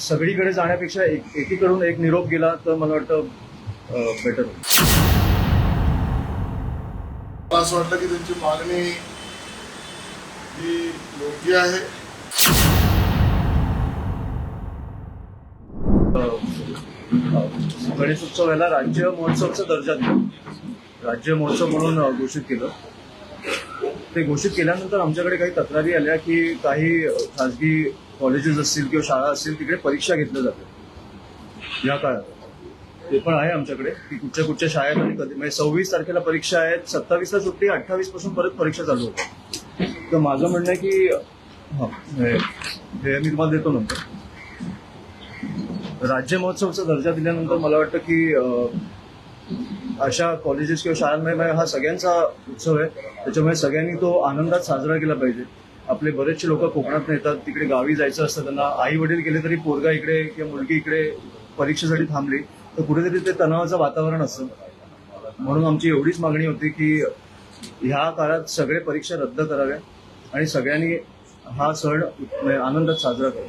सगळीकडे जाण्यापेक्षा एक एकीकडून एक निरोप गेला तर मला वाटतं बेटर होईल. मला असं वाटलं की त्यांची मागणी ही योग्य आहे. गणेशोत्सव याला राज्य महोत्सवचा दर्जा दिला. राज्य महोत्सव म्हणून घोषित केलं. ते घोषित केल्यानंतर आमच्याकडे काही तक्रारी आल्या की काही खासगी खाजगी कॉलेजेस असतील किंवा शाळा असतील तिकडे परीक्षा घेतल्या जातात. या काळात. ते पण आहे आमच्याकडे. की कुठच्या कुठच्या शाळेत आणि कधी म्हणजे सव्वीस तारखेला परीक्षा आहेत सत्तावीसला सुट्टी अठ्ठावीसपासून परत परीक्षा चालू होते. तर माझं म्हणणं आहे की हा, हे मी तुम्हाला देतो नंतर. राज्य महोत्सवचा दर्जा दिल्यानंतर मला वाटतं की अशा कॉलेजेस किंवा शाळांमध्ये हा सगळ्यांचा उत्सव आहे. त्याच्यामुळे सगळ्यांनी तो आनंदात साजरा केला पाहिजे. आपले बरेचसे लोक कोकणात येतात तिकडे गावी जायचं असतं त्यांना आई वडील गेले तरी पोरगा इकडे किंवा मुलगी इकडे परीक्षेसाठी थांबली तर कुठेतरी ते तणावाचं वातावरण असतं. म्हणून आमची एवढीच मागणी होती की ह्या काळात सगळे परीक्षा रद्द कराव्या आणि सगळ्यांनी हा सण म्हणजे आनंदात साजरा करावा.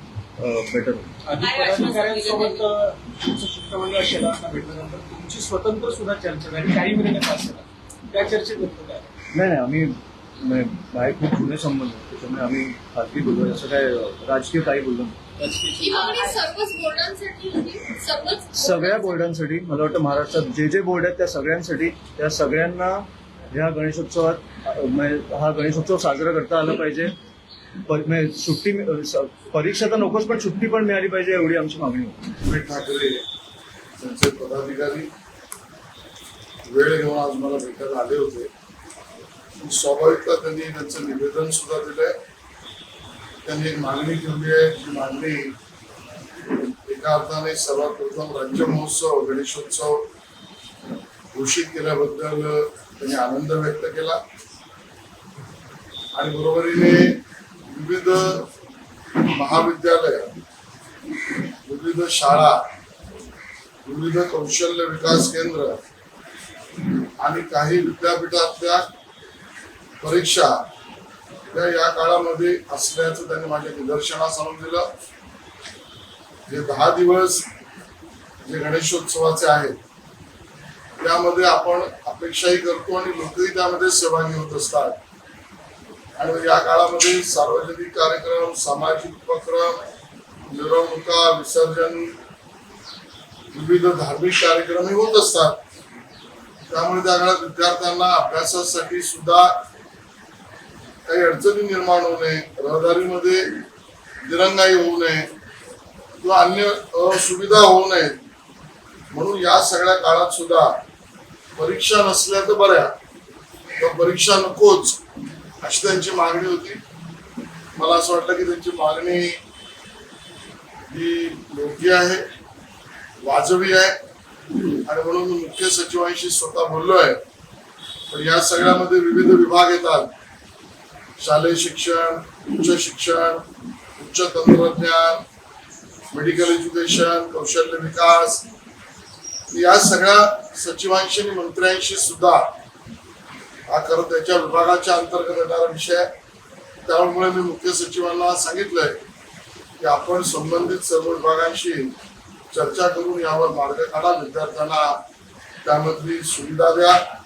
बेटर होईल. तुमचं शिष्टमंडळ शेलारला भेटल्यानंतर तुमची स्वतंत्र सुद्धा चर्चा झाली काही त्या काय? नाही नाही आम्ही म्हणजे बाहेर खूप जुने संबंध आहेत. त्याच्यामुळे आम्ही खाजगी बोललो असं काय राजकीय काही बोललो नाही. ही मागणी सर्वच बोर्डांसाठी होती? सर्वच सगळ्या बोर्डांसाठी मला वाटतं महाराष्ट्रात जे जे बोर्ड आहेत त्या सगळ्यांसाठी त्या सगळ्यांना ह्या गणेशोत्सवात अ, म्हणजे हा गणेशोत्सव साजरा करता आला पाहिजे. सुट्टी परीक्षा तर नकोच पण सुट्टी पण मिळाली पाहिजे एवढी आमची मागणी होती. ठाकरे त्यांचे पदाधिकारी वेळ घेऊन आज मला भेटायला आले होते. स्वाभाविकता त्यांनी त्यांचं निवेदन सुद्धा दिलंय. त्यांनी एक मागणी ठेवली आहे. जी मागणी एका अर्थाने सर्वात प्रथम राज्य महोत्सव गणेशोत्सव घोषित केल्याबद्दल त्यांनी आनंद व्यक्त केला. आणि बरोबरीने विविध महाविद्यालय विविध शाळा विविध कौशल्य विकास केंद्र आणि काही विद्यापीठातल्या परीक्षा त्या या काळामध्ये असल्याचं त्यांनी माझ्या निदर्शनास आणून दिलं. जे दहा दिवस जे गणेशोत्सवाचे आहेत त्यामध्ये आपण अपेक्षाही करतो आणि लोकही त्यामध्ये सहभागी होत असतात. आणि या काळामध्ये सार्वजनिक कार्यक्रम सामाजिक उपक्रम मिरवणुका विसर्जन विविध धार्मिक कार्यक्रम हे होत असतात. त्यामुळे त्या काळात विद्यार्थ्यांना अभ्यासासाठी सुद्धा काही अडचणी निर्माण होऊ नये रहदारीमध्ये दिरंगाई होऊ नये किंवा अन्य असुविधा होऊ नयेत म्हणून या सगळ्या काळात सुद्धा परीक्षा नसल्या तर बऱ्या किंवा परीक्षा नकोच. अशी त्यांची मागणी होती. मला असं वाटलं की त्यांची मागणी ही योग्य आहे वाजवी आहे. आणि म्हणून मी मुख्य सचिवांशी स्वतः बोललो आहे. पण या सगळ्यामध्ये विविध विभाग येतात. शालेय शिक्षण उच्च शिक्षण उच्च तंत्रज्ञान मेडिकल एज्युकेशन कौशल्य विकास. या सगळ्या सचिवांशी आणि मंत्र्यांशी सुद्धा हा खरं त्याच्या विभागाच्या अंतर्गत येणारा विषय आहे. त्यामुळे मी मुख्य सचिवांना सांगितलंय की आपण संबंधित सर्व विभागांशी चर्चा करून यावर मार्ग काढा. विद्यार्थ्यांना त्यामधली सुविधा द्या.